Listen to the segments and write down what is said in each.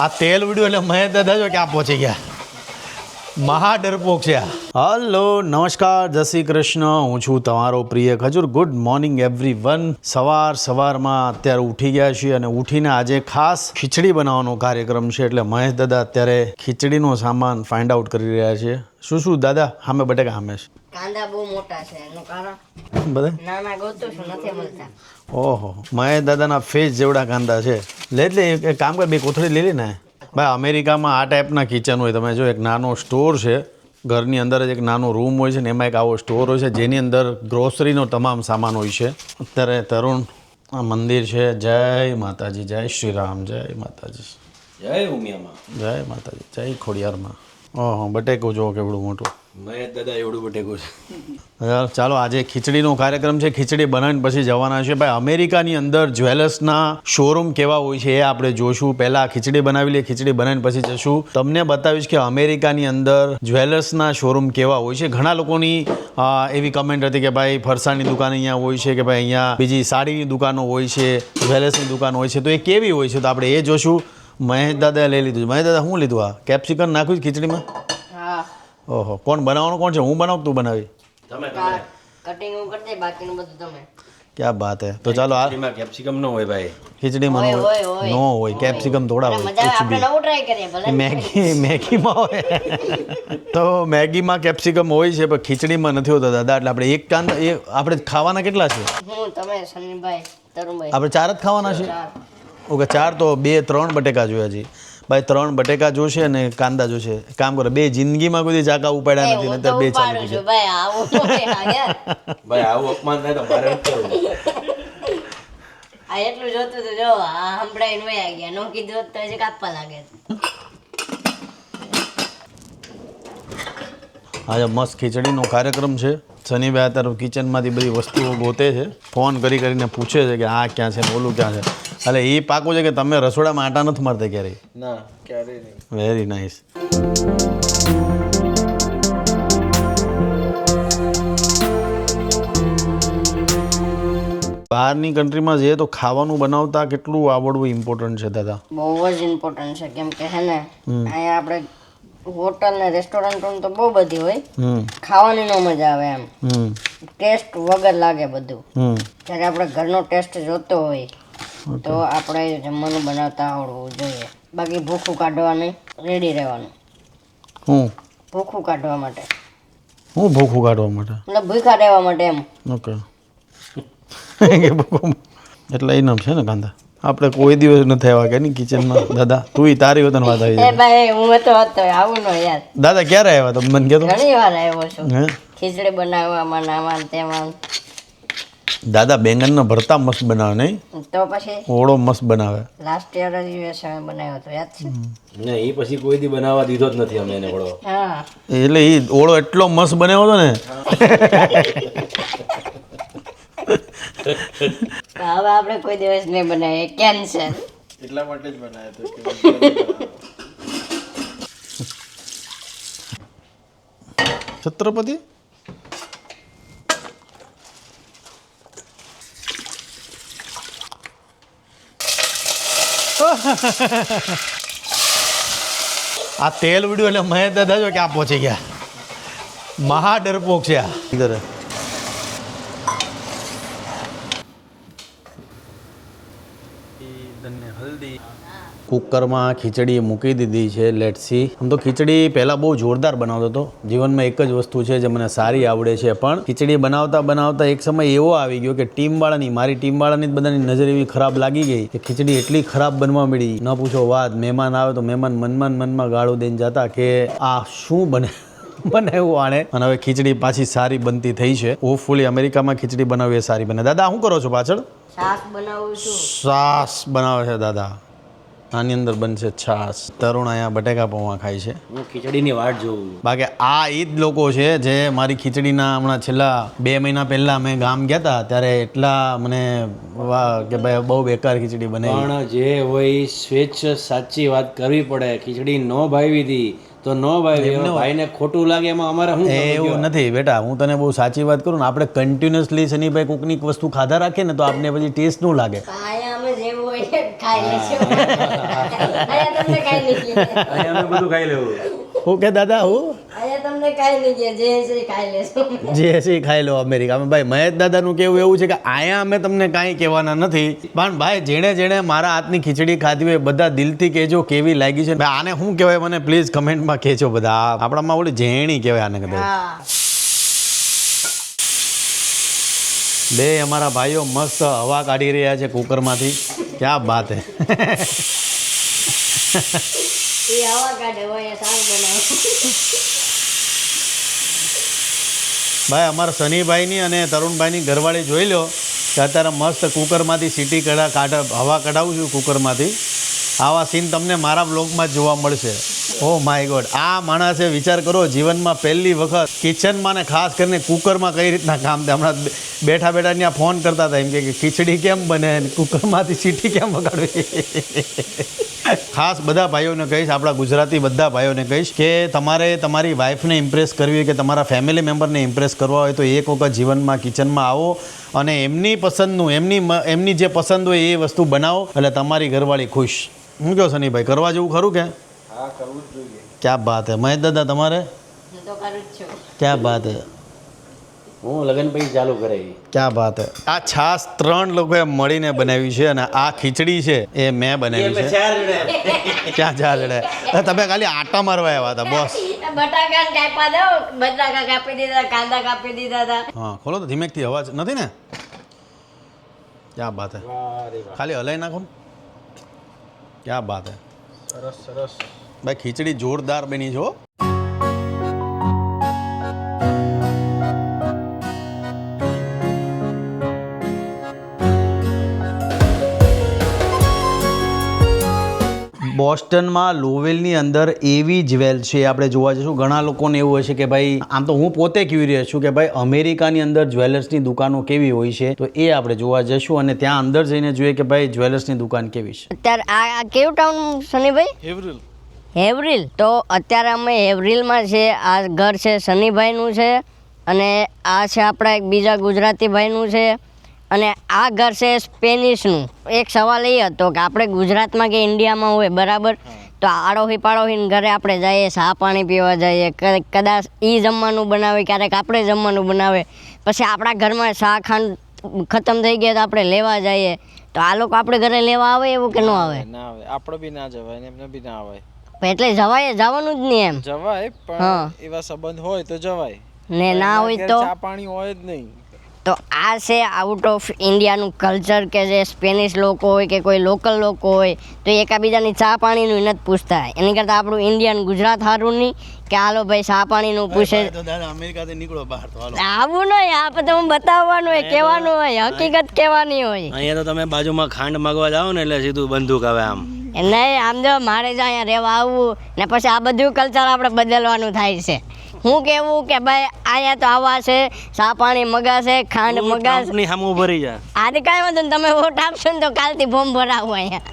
આ તેલ વીડિયો એટલે મહેશ દાદા જો ક્યાં પહોંચી ગયા. મહા ડરપોક છે હલો, નમસ્કાર, જય શ્રી કૃષ્ણ. હું છું તમારો પ્રિય ખજૂર. ગુડ મોર્નિંગ એવરી વન સવાર સવારમાં અત્યારે ઉઠી ગયા છીએ અને ઉઠીને આજે ખાસ ખીચડી બનાવવાનો કાર્યક્રમ છે એટલે મહેશ દાદા અત્યારે ખીચડીનો સામાન ફાઇન્ડ આઉટ કરી રહ્યા છે. શું શું, દાદા, હામે બટેકા હામે કાંદા બહુ મોટા છે એનું કારણ બધા? નાના ગોતું છું નથી મળતા. ઓહો મહેશ દાદાના ફેસ જેવડા કાંદા છે. લે એટલે એક કામ કર બે કોથળી લઈ લે ને. ભાઈ અમેરિકામાં આ ટાઈપના કિચન હોય તમે જો એક નાનો સ્ટોર છે. ઘરની અંદર જ એક નાનો રૂમ હોય છે ને એમાં એક આવો સ્ટોર હોય છે જેની અંદર ગ્રોસરીનો તમામ સામાન હોય છે. અત્યારે તરુણ આ મંદિર છે. જય માતાજી જય શ્રી રામ જય માતાજી. જય ઉમિયામાં. જય માતાજી જય ખોડિયારમાં. ઓહો બટેકું જો કેવડું મોટું. મહેશ દાદા એવડું બટેકું ચાલો, આજે ખીચડીનો કાર્યક્રમ છે, ખીચડી બનાવીને પછી જવાના છે. ભાઈ, અમેરિકાની અંદર જ્વેલર્સના શોરૂમ કેવા હોય છે એ આપણે જોશું. પહેલાં ખીચડી બનાવી લઈએ, ખીચડી બનાવીને પછી જશું. તમને બતાવીશ કે અમેરિકાની અંદર જ્વેલર્સના શોરૂમ કેવા હોય છે. ઘણા લોકોની એવી કમેન્ટ હતી કે ભાઈ, ફરસાણની દુકાન અહીંયા હોય છે કે ભાઈ, અહીંયા બીજી સાડીની દુકાનો હોય છે, જ્વેલર્સની દુકાન હોય છે. તો એ કેવી હોય છે તો આપણે એ જોશું. મહેશ દાદાએ લઈ લીધું મહેશ દાદા, શું લીધું આ? કેપ્સિકમ નાખ્યું ખીચડીમાં? ઓહો કોણ બનાવવાનું કોણ છે? હું બનાવું તું બનાવી? તમે કટિંગ હું કરી દઈ બાકીનું બધું તમે. ક્યાં બાત હે? તો ચાલો આ ખીચડીમાં કેપ્સિકમ ન હોય ભાઈ. ખીચડીમાં ન હોય. નો હોય કેપ્સિકમ થોડા હોય મજા આવે કુછ આપણે બી. નવું ટ્રાય કરીએ ભલે. મેગી મેગીમાં હોય. તો મેગીમાં કેપ્સિકમ હોય છે પણ ખીચડીમાં નથી હોતા દાદા. એટલે આપણે એક કાંદ એ આપણે ખાવાના કેટલા છે? હું તમે સનીભાઈ તરુણભાઈ. આપણે ચાર જ ખાવાના છે? ઓકે ચાર તો બે ત્રણ બટેકા જોયા છે. ભાઈ ત્રણ બટેકા જોશે અને કાંદા જોશે. કામ કરો બે જિંદગીમાં કોઈ દી ચાકા ઉપાડ્યા નથી નતર બે ચાલુ છે. ભાઈ આવું. ભાઈ આવું અપમાન થાય તો મારે આ એટલું જોતું તો જો આ સંભળાઈને વયા ગયા. નો કીધું તો જે કાપવા લાગે. આજે મસ્ત ખીચડીનો કાર્યક્રમ છે. શનિભાઈ અત્યારે કિચનમાંથી બધી વસ્તુઓ ગોતે છે. ફોન કરી કરીને પૂછે છે કે આ ક્યાં છે ને ઓલું ક્યાં છે. એટલે એ પાકું છે કે તમે રસોડામાં આટા નથી મારતા ક્યારેય? ના ક્યારે નહીં. વેરી નાઇસ બહારની કન્ટ્રીમાં જઈએ તો ખાવાનું બનાવતા કેટલું આવડવું ઇમ્પોર્ટન્ટ છે દાદા? બહુ જ ઇમ્પોર્ટન્ટ છે કેમ કે હે ને અહીંયા આપણે હોટલ ને રેસ્ટોરન્ટ તો બહુ બધી હોય. હમ. ખાવાની નો મજા આવે એમ. હમ. ટેસ્ટ વગર લાગે બધું. હમ. જ્યારે આપણે ઘરનો ટેસ્ટ જોતો હોય તો આપણે જમવાનું બનાવતા આવડવું જોઈએ. બાકી ભૂખું કાઢવાની રેડી રહેવાનું. હું? ભૂખું કાઢવા માટે. હું ભૂખું કાઢવા માટે? મતલબ ભૂખા રહેવા માટે એમ. ઓકે. કે ભૂખું? એટલે એ નામ છે ને કાંદા? આપણે કોઈ દિવસ નથી આવ્યા કે નહીં કિચનમાં? દાદા તું તારી વતન વાત આવી એ ભાઈ હું તો હતો આવું નો યાર. દાદા ક્યારે આવ્યા તમે? મને કહેતો? ઘણી વાર આવ્યો છું. ખીચડી બનાવવામાં નામાં તેમાં દાદા બેંગનનો ભરતા મસ્ત બનાવે નહીં? તો પછી ઓળો મસ્ત બનાવે. લાસ્ટ યર જ અમે બનાવ્યો હતો યાદ છે? ને એ પછી કોઈ દી બનાવવા દીધો જ નથી અમે એને ઓળો હા. એટલે એ ઓળો એટલો મસ્ત બનાવ્યો હતો ને. હવે આપણે કોઈ દિવસ નહીં બનાવીએ કેન્સર એટલા માટે જ બનાવ્યો છત્રપતિ? આ તેલ વીડિયો એટલે મહેશ દાદા જો ક્યાં પહોંચી ગયા. મહા ડરપોક છે આ ઇધર હે. કુકરમાં ખીચડી મૂકી દીધી છે લેટસી આમ તો ખીચડી પહેલાં બહુ જોરદાર બનાવતો હતો. જીવનમાં એક જ વસ્તુ છે જે મને સારી આવડે છે પણ ખીચડી બનાવતા બનાવતા એક સમય એવો આવી ગયો કે ટીમવાળાની મારી ટીમવાળાની જ બધાની નજર એવી ખરાબ લાગી ગઈ કે ખીચડી એટલી ખરાબ બનવા મળી ન પૂછો વાત મહેમાન આવે તો મહેમાન મનમાં મનમાં ગાળો દઈને જતા કે આ શું બને? બનાવ્યું આણે. અને હવે ખીચડી પાછી સારી બનતી થઈ છે. હોપફુલી અમેરિકામાં ખીચડી બનાવવી સારી બને. દાદા શું કરો છો પાછળ? શાક બનાવું છું. છાસ બનાવે છે દાદા. આની અંદર બનશે છાસ તરુણ અહીંયા બટેકા પૌવા ખાય છે. હું ખીચડીની વાટ જોઉં બાકી આ એ જ લોકો છે જે મારી ખીચડીના હમણાં છેલ્લા બે મહિના પહેલાં અમે ગામ ગયા હતા ત્યારે એટલા મને વાહ કે ભાઈ બહુ બેકાર ખીચડી બને પણ જે હોય સ્વેચ્છ સાચી વાત કરવી પડે. ખીચડી ન ભાવી હતી તો ન હવે ભાઈને ખોટું લાગે એમાં અમારે શું એવું નથી બેટા હું તને બહુ સાચી વાત કરું ને આપણે કન્ટિન્યુઅસલી શનિભાઈ કોકની વસ્તુ ખાધા રાખીએ ને તો આપને પછી ટેસ્ટ ન લાગે. હોય ખાઈ લેજો અહીંયા તમને ખાઈ નહીં અહીંયા અમે બધું ખાઈ લેવું. હું કે દાદા હું? તમને ખાઈ નહીં દે જે છે એ ખાઈ લેશો. જે હશે એ ખાઈ લો અમેરિકામાં. ભાઈ મહેશ દાદાનું કેવું એવું છે કે અહીંયા અમે તમને કાંઈ કહેવાના નથી પણ ભાઈ જેણે જેણે મારા હાથની ખીચડી ખાધી હોય બધા દિલથી કહેજો કેવી લાગી છે. આને શું કહેવાય મને પ્લીઝ કમેન્ટમાં કહેજો બધા. આપણા આપણામાં ઓલી ઝેણી કહેવાય આને કદાચ. હા. બે અમારા ભાઈઓ મસ્ત હવા કાઢી રહ્યા છે કુકરમાંથી. ક્યાં बात है? ભાઈ અમારા સનીભાઈની અને તરુણભાઈની ઘરવાળી જોઈ લો કે અત્યારે મસ્ત કુકરમાંથી સીટી કઢા કાઢ હવા કઢાવું છું કુકરમાંથી. આવા સીન તમને મારા બ્લોગમાં જોવા મળશે. ઓ માય ગોડ આ માણસે વિચાર કરો જીવનમાં પહેલી વખત કિચનમાં ને ખાસ કરીને કુકરમાં કઈ રીતના કામ થાય? હમણાં બેઠા બેઠા ત્યાં ફોન કરતા હતા એમ કે ખીચડી કેમ બને કુકરમાંથી સીટી કેમ વગાડવી? ખાસ બધા ભાઈઓને કહીશ, આપણા ગુજરાતી બધા ભાઈઓને કહીશ કે તમારે તમારી વાઈફને ઇમ્પ્રેસ કરવી હોય કે તમારા ફેમિલી મેમ્બરને ઇમ્પ્રેસ કરવા હોય તો એક વખત જીવનમાં કિચનમાં આવો અને એમની પસંદનું, એમની એમની જે પસંદ હોય એ વસ્તુ બનાવો એટલે તમારી ઘરવાળી ખુશ. હું કહો સનીભાઈ કરવા જેવું ખરું કે? હા કરવું જ જોઈએ. ક્યાં બાત હે? મહેશ દાદા તમારે? હું તો કરું જ છું. ક્યાં બાત હે? હું લગન પછી ચાલુ કરાવી ક્યાં બાત હે? આ છાશ ત્રણ લોકોએ મળીને બનાવી છે અને આ ખીચડી છે એ મેં બનાવી છે. ચાર જણા. ક્યાં તમે ખાલી આટા મારવા આવ્યા હતા બોસ. બટાકા કાપવા દો બટાકા કાપી દીધા કાંદા કાપી દીધા હતા. હા ખોલો તો ધીમેકથી અવાજ. નથી ને? ક્યાં બાત હે? ખાલી હલાઈ નાખો ને. ક્યાં બાત હે? સરસ સરસ. ભાઈ ખીચડી જોરદાર બની છો બોસ્ટનમાં લોવેલની અંદર એવી જ્વેલ છે આપણે જોવા જઈશું. ઘણા લોકોને એવું હશે કે ભાઈ આમ તો હું પોતે ક્યુરિયસ છું કે ભાઈ અમેરિકાની અંદર જ્વેલર્સની દુકાનો કેવી હોય છે તો એ આપણે જોવા જઈશું અને ત્યાં અંદર જઈને જોઈએ કે ભાઈ જ્વેલર્સની દુકાન કેવી છે. અત્યારે આ આ કેવું ટાઉન સનીભાઈ હેવરિલ. તો અત્યારે અમે હેવરિલમાં છે આ ઘર છે સનીભાઈનું છે અને આ છે આપણા એક બીજા ગુજરાતી ભાઈનું છે. અને આ ઘર છે સ્પેનિશનું. એક સવાલ એ હતો કે આપણે ગુજરાતમાં કે ઇન્ડિયામાં હોય બરાબર? તો આડોહી પાડોહીને ઘરે આપણે જઈએ સા પાણી પીવા જઈએ કદાચ એ જમવાનું બનાવે ક્યારેક આપણે જમવાનું બનાવે. પછી આપણા ઘરમાં ચા ખાંડ ખતમ થઈ ગયા તો આપણે લેવા જઈએ. તો આ લોકો આપણે ઘરે લેવા આવે એવું કે ન આવે? ના આવે. આપણે બી ના જવાય ને એમને બી ના આવે. એટલે જવાય જવાનું જ નહીં એમ. જવાય. પણ એવા સંબંધ હોય તો જવાય. ને ના હોય તો? ચા પાણી હોય જ નહીં. તો આ છે આઉટ ઓફ ઇન્ડિયાનું કલ્ચર કે જે સ્પેનિશ લોકો હોય કે કોઈ લોકલ લોકો હોય તો એકાબીજાની ચા પાણીનું નથી પૂછતા. એની કરતાં આપણું ઇન્ડિયન ગુજરાત સારું નહીં કે હાલો ભાઈ ચા પાણીનું પૂછે. અમેરિકાથી નીકળો બહાર તો આવું નહીં આ તો હું બતાવવાનું હોય કહેવાનું હોય હકીકત કહેવાની હોય. અહીંયા તો તમે બાજુમાં ખાંડ માગવા જાઓ ને એટલે સીધું બંદૂક આવે આમ. નહીં આમ જો મારે જ અહીંયા રહેવા આવવું ને પછી આ બધું કલ્ચર આપણે બદલવાનું થાય છે. હું કેવું કે ભાઈ અહીંયા તો આવા છે ચા પાણી મગાશે ખાંડ મગાશે ની હામું ભરી જા. આજે કાંઈ વાંધો તમે વોટ આપશો ને તો કાલથી ફોર્મ ભરાવું અહીંયા.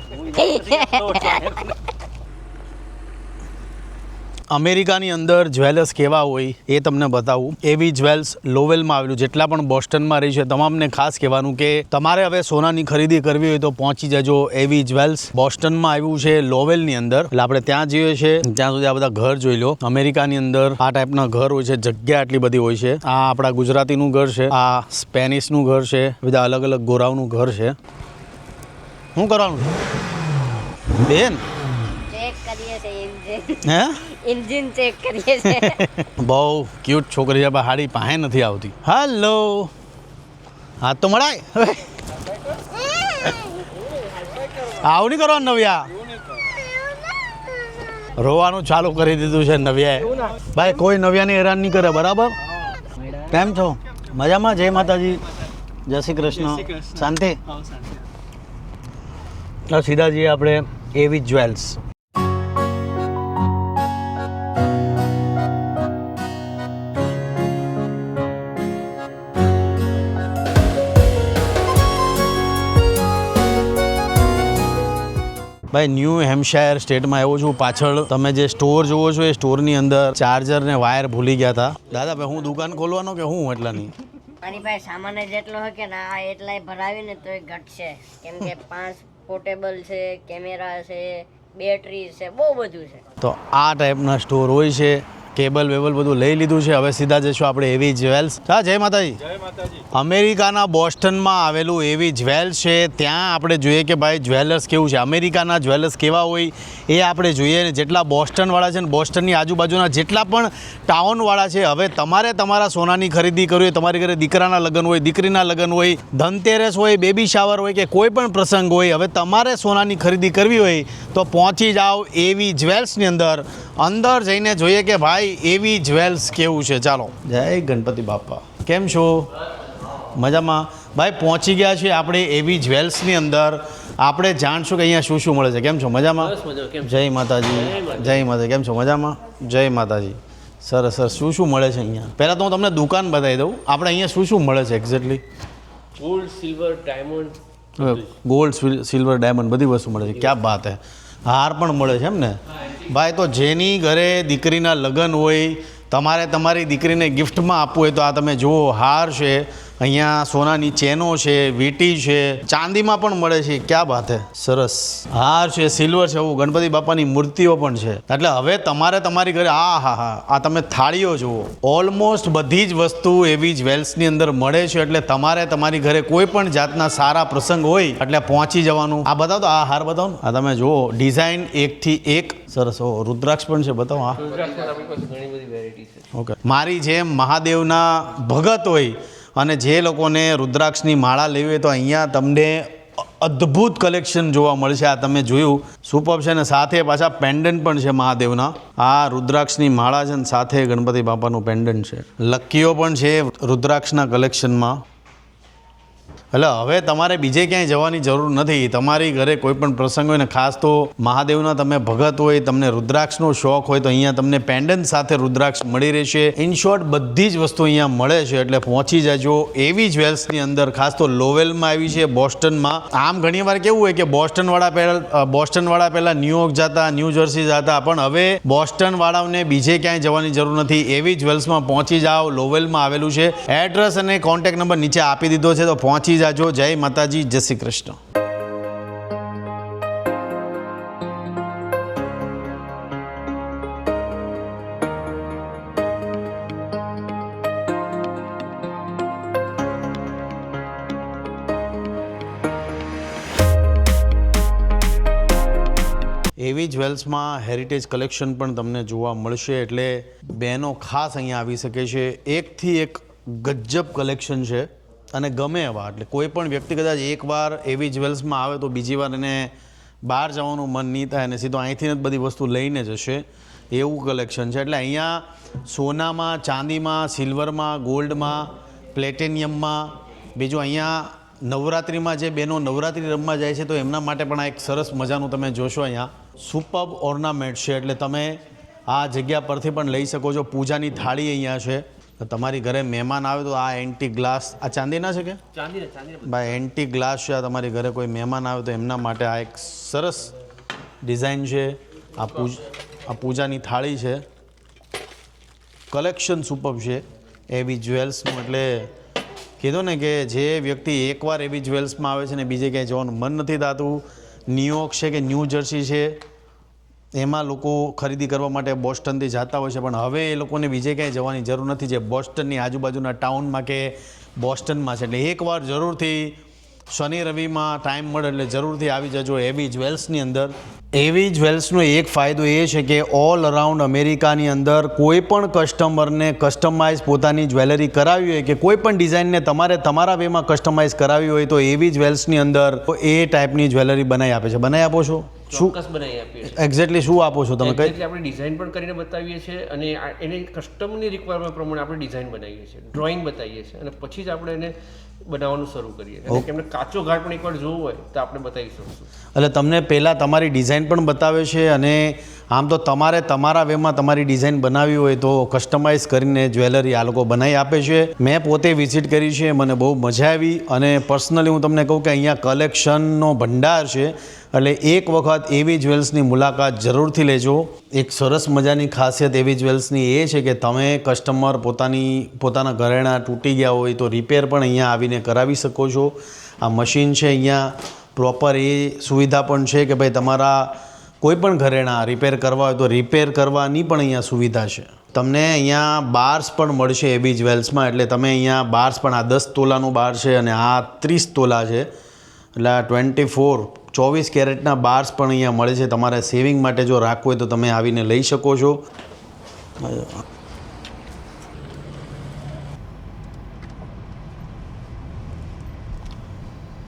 અમેરિકાની અંદર જ્વેલર્સ કેવા હોય એ તમને બતાવું. એવી જ્વેલ્સ લોવેલમાં આવેલું જેટલા પણ બોસ્ટનમાં રહી છે તમામને ખાસ કહેવાનું કે તમારે હવે સોનાની ખરીદી કરવી હોય તો પહોંચી જજો એવી જ્વેલ્સ બોસ્ટનમાં આવ્યું છે લોવેલની અંદર. એટલે આપણે ત્યાં જઈએ છીએ ત્યાં સુધી આ બધા ઘર જોઈ લો. અમેરિકાની અંદર આ ટાઈપના ઘર હોય છે જગ્યા આટલી બધી હોય છે. આ આપણા ગુજરાતીનું ઘર છે આ સ્પેનિશનું ઘર છે બધા અલગ અલગ ગોરાઓનું ઘર છે. શું કરવાનું બેન? હે? ઇન્જિન ચેક કરીએ છીએ. બહુ ક્યુટ છોકરી છે પણ હાડી પાસે નથી આવતી. હાલો હાથ તો મળાય. આવું નહીં કરવાનું નવ્યા? રોવાનું ચાલુ કરી દીધું છે નવ્યાએ. ભાઈ કોઈ નવ્યાને હેરાન નહીં કરે બરાબર? કેમ છો? મજામાં? જય માતાજી. જય શ્રી કૃષ્ણ. શાંતિ? તો સીધા આપણે એવી જ્વેલ્સ ભાઈ ન્યૂ હેમ્પશાયર સ્ટેટમાં આવ્યો છું. પાછળ તમે જે સ્ટોર જોવો છો એ સ્ટોરની અંદર ચાર્જર ને વાયર ભૂલી ગયા હતા. દાદા ભાઈ હું દુકાન ખોલવાનો કે હું એટલાની? મારી પાસે સામાન જ એટલો હોય કે ના એટલાય ભરાવીને તો એ ઘટશે. કેમ કે પાંચ પોર્ટેબલ છે કેમેરા છે બેટરી છે બહુ બધું છે. તો આ ટાઈપના સ્ટોર હોય છે. કેબલ વેબલ બધું લઈ લીધું છે. હવે સીધા જશું આપણે એવી જ્વેલ્સ હા જય માતાજી. જય માતાજી. અમેરિકાના બોસ્ટનમાં આવેલું એવી જ્વેલ્સ છે. ત્યાં આપણે જોઈએ કે ભાઈ જ્વેલર્સ કેવું છે. અમેરિકાના જ્વેલર્સ કેવા હોય એ આપણે જોઈએ. ને જેટલા બોસ્ટનવાળા છે ને બોસ્ટનની આજુબાજુના જેટલા પણ ટાઉનવાળા છે હવે તમારે તમારા સોનાની ખરીદી કરવી હોય તમારી ઘરે દીકરાના લગ્ન હોય દીકરીના લગ્ન હોય ધનતેરસ હોય બેબી શાવર હોય કે કોઈ પણ પ્રસંગ હોય હવે તમારે સોનાની ખરીદી કરવી હોય તો પહોંચી જાઓ એવી જ્વેલ્સની અંદર. અંદર જઈને જોઈએ કે ભાઈ એવી જ્વેલ્સ કેવું છે? ચાલો. જય ગણપતિ બાપા. કેમ છો? મજામાં? ભાઈ પહોંચી ગયા છે આપણે એવી જ્વેલ્સની અંદર. આપણે જાણશું કે અહીંયા શું શું મળે છે. કેમ છો? મજામાં? જય માતાજી. જય માતાજી. કેમ છો? મજામાં? જય માતાજી. સરસ સરસ. શું શું મળે છે અહીંયા? પહેલાં તો હું તમને દુકાન બતાવી દઉં. આપણે અહીંયા શું શું મળે છે exactly gold silver diamond gold silver diamond બધી વસ્તુ મળે છે. ક્યાં વાત હે? હાર પણ મળે છે એમ ને? ભાઈ, તો જેની ઘરે દીકરીના લગ્ન હોય, તમારે તમારી દીકરીને ગિફ્ટમાં આપવું હોય તો આ તમે જુઓ, હાર છે. અહીંયા સોનાની ચેનો છે વીટી છે ચાંદીમાં પણ મળે છે ક્યાં વાત છે સરસ. હાર છે સિલ્વર છે એવું ગણપતિ બાપાની મૂર્તિઓ પણ છે. એટલે હવે તમારે તમારી ઘરે આ હા હા આ તમે થાળીઓ જુઓ. ઓલમોસ્ટ બધી જ વસ્તુ એવી જ વેલ્સની અંદર મળે છે એટલે તમારે તમારી ઘરે કોઈ પણ જાતના સારા પ્રસંગ હોય એટલે પહોંચી જવાનું. આ બતાવો તો આ હાર બતાવો ને. આ તમે જુઓ ડિઝાઇન એકથી એક. સરસ ઓ રુદ્રાક્ષ પણ છે બતાવો હા. ઓકે. મારી જેમ મહાદેવના ભગત હોય અને જે લોકોને રુદ્રાક્ષની માળા લેવી હોય તો અહીંયા તમને અદ્ભુત કલેક્શન જોવા મળશે. આ તમે જોયું. સુપર છે ને સાથે પાછા પેન્ડન્ટ પણ છે મહાદેવના. આ રુદ્રાક્ષની માળા છે ને સાથે ગણપતિ બાપાનું પેન્ડન્ટ છે. લક્કીઓ પણ છે રુદ્રાક્ષના કલેક્શનમાં એટલે હવે તમારે બીજે ક્યાંય જવાની જરૂર નથી. તમારી ઘરે કોઈ પણ પ્રસંગ હોય ને, ખાસ તો મહાદેવના તમે ભગત હોય, તમને રુદ્રાક્ષનો શોખ હોય, તો અહીંયા તમને પેન્ડન્ટ સાથે રુદ્રાક્ષ મળી રહેશે. ઇન શોર્ટ બધી જ વસ્તુ અહીંયા મળે છે, એટલે પહોંચી જજો. એવી જ્વેલ્સની અંદર, ખાસ તો લોવેલમાં આવી છે, બોસ્ટનમાં. આમ ઘણીવાર કેવું હોય કે બોસ્ટનવાળા પહેલાં બોસ્ટનવાળા પહેલાં ન્યુયોર્ક જતા, ન્યૂ જર્સી જતા, પણ હવે બોસ્ટનવાળાઓને બીજે ક્યાંય જવાની જરૂર નથી. એવી જ્વેલ્સમાં પહોંચી જાઓ. લોવેલમાં આવેલું છે. એડ્રેસ અને કોન્ટેક્ટ નંબર નીચે આપી દીધો છે, તો પહોંચી જાજો. જય માતાજી, જય શ્રી કૃષ્ણ. એવી જ્વેલ્સમાં હેરિટેજ કલેક્શન પણ તમને જોવા મળશે, એટલે બહેનો ખાસ અહીંયા આવી શકે છે. એકથી એક ગજબ કલેક્શન છે. અને ગમે એવા. એટલે કોઈ પણ વ્યક્તિ કદાચ એકવાર એવી જ્વેલ્સમાં આવે તો બીજી વાર એને બહાર જવાનું મન નહીં થાય અને સીધો અહીંથી જ બધી વસ્તુ લઈને જશે. એવું કલેક્શન છે. એટલે અહીંયા સોનામાં, ચાંદીમાં સિલ્વરમાં ગોલ્ડમાં પ્લેટેનિયમમાં બીજું અહીંયા નવરાત્રિમાં જે બહેનો નવરાત્રિ રમવા જાય છે તો એમના માટે પણ આ એક સરસ મજાનું તમે જોશો અહીંયા. સુપબ ઓર્નામેન્ટ છે. એટલે તમે આ જગ્યા પરથી પણ લઈ શકો છો. પૂજાની થાળી અહીંયા છે. તો તમારી ઘરે મહેમાન આવે તો આ એન્ટી ગ્લાસ આ ચાંદીના છે કે? ભાઈ એન્ટી ગ્લાસ છે આ તમારી ઘરે કોઈ મહેમાન આવે તો એમના માટે આ એક સરસ ડિઝાઇન છે. આ પૂજ આ પૂજાની થાળી છે. કલેક્શન સુપર છે. એવી જ્વેલ્સનું એટલે કીધું ને કે જે વ્યક્તિ એકવાર એવી જ્વેલ્સમાં આવે છે ને બીજે ક્યાંય જવાનું મન નથી થતું. ન્યુયોર્ક છે કે ન્યૂ જર્સી છે? એમાં લોકો ખરીદી કરવા માટે બોસ્ટનથી જતા હોય છે, પણ હવે એ લોકોને બીજે ક્યાંય જવાની જરૂર નથી. જે બોસ્ટનની આજુબાજુના ટાઉનમાં કે બોસ્ટનમાં છે, એટલે એકવાર જરૂરથી શનિ રવિમાં ટાઈમ મળે એટલે જરૂરથી આવી જજો એવી જ્વેલ્સની અંદર. એવી જ્વેલ્સનો એક ફાયદો એ છે કે ઓલ અરાઉન્ડ અમેરિકાની અંદર કોઈ પણ કસ્ટમરને કસ્ટમાઇઝ પોતાની જ્વેલરી કરાવી હોય કે કોઈ પણ ડિઝાઇનને તમારે તમારા વેમાં કસ્ટમાઇઝ કરાવી હોય તો એવી જ્વેલ્સની અંદર એ ટાઈપની જ્વેલરી બનાવી આપે છે. બનાવી આપો છો? શું? બનાવી આપીએ એક્ઝેક્ટલી શું આપો છો તમે? કઈ? આપણે ડિઝાઇન પણ કરીને બતાવીએ છીએ અને એને કસ્ટમરની રિક્વાયરમેન્ટ પ્રમાણે આપણે ડિઝાઇન બનાવીએ છીએ. ડ્રોઈંગ બતાવીએ છીએ અને પછી જ આપણે એને બનાવવાનું શરૂ કરીએ. અને કે એમને કાચો ઘાટ પણ એકવાર જોવો હોય તો આપણે બતાવી શકશું. એટલે તમને પહેલાં તમારી ડિઝાઇન પણ બતાવે છે અને આમ તો તમારે તમારા વેમાં તમારી ડિઝાઇન બનાવવી હોય તો કસ્ટમાઇઝ કરીને જ્વેલરી આ લોકો બનાવી આપે છે. મેં પોતે વિઝિટ કરી છે મને બહુ મજા આવી અને પર્સનલી હું તમને કહું કે અહીંયા કલેક્શનનો ભંડાર છે. એટલે એક વખત એવી જ્વેલ્સની મુલાકાત જરૂરથી લેજો. એક સરસ મજાની ખાસિયત એવી જ્વેલ્સની એ છે કે તમે કસ્ટમર પોતાની, પોતાના ઘરેણાં તૂટી ગયા હોય તો રિપેર પણ અહીંયા આવીને કરાવી શકો છો. આ મશીન છે અહીંયા, પ્રોપર એ સુવિધા પણ છે કે ભાઈ તમારા કોઈપણ ઘરેણાં રિપેર કરવા હોય તો રિપેર કરવાની પણ અહીંયા સુવિધા છે. તમને અહીંયા બાર્સ પણ મળશે એબી જ્વેલ્સમાં, એટલે તમે અહીંયા બાર્સ પણ, આ દસ તોલાનું બાર છે અને આ ત્રીસ તોલા છે. એટલે આ ટ્વેન્ટી ફોર ચોવીસ કેરેટના બાર્સ પણ અહીંયા મળે છે. તમારે સેવિંગ માટે જો રાખવું હોય તો તમે આવીને લઈ શકો છો.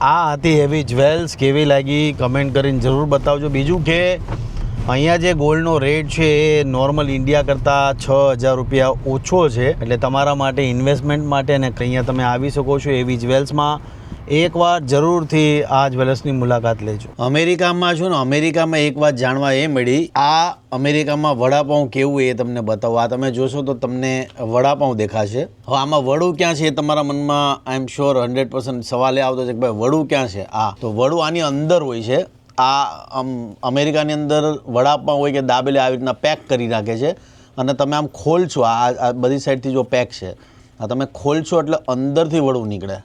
આ હતી હેવી જ્વેલ્સ કેવી લાગી? કમેન્ટ કરીને જરૂર બતાવજો. બીજું કે અહીંયા જે ગોલ્ડનો રેટ છે એ નોર્મલ ઇન્ડિયા કરતાં છ હજાર રૂપિયા ઓછો છે. એટલે તમારા માટે ઇન્વેસ્ટમેન્ટ માટે ને અહીંયા તમે આવી શકો છો એવી જ્વેલ્સમાં એકવાર જરૂરથી આ જ્વેલર્સની મુલાકાત લેજો. અમેરિકામાં છું ને અમેરિકામાં એક વાત જાણવા એ મળી. આ અમેરિકામાં વડાપાઉં કેવું એ તમને બતાવો. આ તમે જોશો તો તમને વડાપાઉં દેખાશે. હવે આમાં વડું ક્યાં છે એ તમારા મનમાં I am sure hundred percent સવાલ એ આવતો છે કે ભાઈ વડું ક્યાં છે? આ તો વડું આની અંદર હોય છે. આ અમેરિકાની અંદર વડાપાઉં હોય કે દાબેલી આવી રીતના પેક કરી રાખે છે. અને તમે આમ ખોલશો, આ આ બધી સાઈડથી જો પેક છે, આ તમે ખોલશો એટલે અંદરથી વડું નીકળે.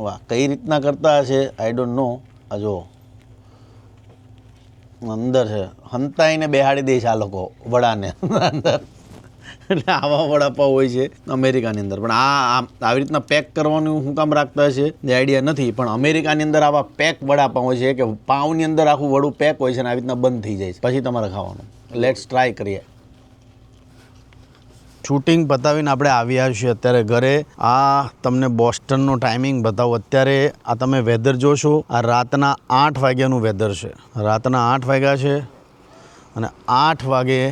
વાહ, કઈ રીતના કરતા હશે? આઈ ડોન્ટ નો આ જો અંદર છે. હંતાઈને બેહાડી દે છે આ લોકો, વડાને. અંદર. એટલે આવા વડાપાવ હોય છે અમેરિકાની અંદર. પણ આ આવી રીતના પેક કરવાનું શું કામ રાખતા હશે? એ આઈડિયા નથી. પણ અમેરિકાની અંદર આવા પેક વડાપાવ હોય છે કે પાઉની અંદર આખું વડું પેક હોય છે અને આવી રીતના બંધ થઈ જાય છે. પછી તમારે ખાવાનું. લેટ્સ ટ્રાય કરીએ. શૂટિંગ પતાવીને આપણે આવ્યા છીએ અત્યારે ઘરે. આ તમને બોસ્ટનનો ટાઈમિંગ બતાવું. અત્યારે આ તમે વેધર જોશો, આ રાતના આઠ વાગ્યાનું વેધર છે. રાતના આઠ વાગ્યા છે અને આઠ વાગે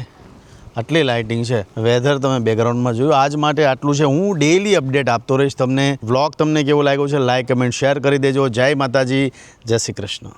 આટલી લાઇટિંગ છે. વેધર તમે બેકગ્રાઉન્ડમાં જોયું. આજ માટે આટલું છે. હું ડેલી અપડેટ આપતો રહીશ તમને. વ્લોગ તમને કેવો લાગ્યો છે લાઇક કમેન્ટ શેર કરી દેજો. જય માતાજી. જય શ્રી કૃષ્ણ.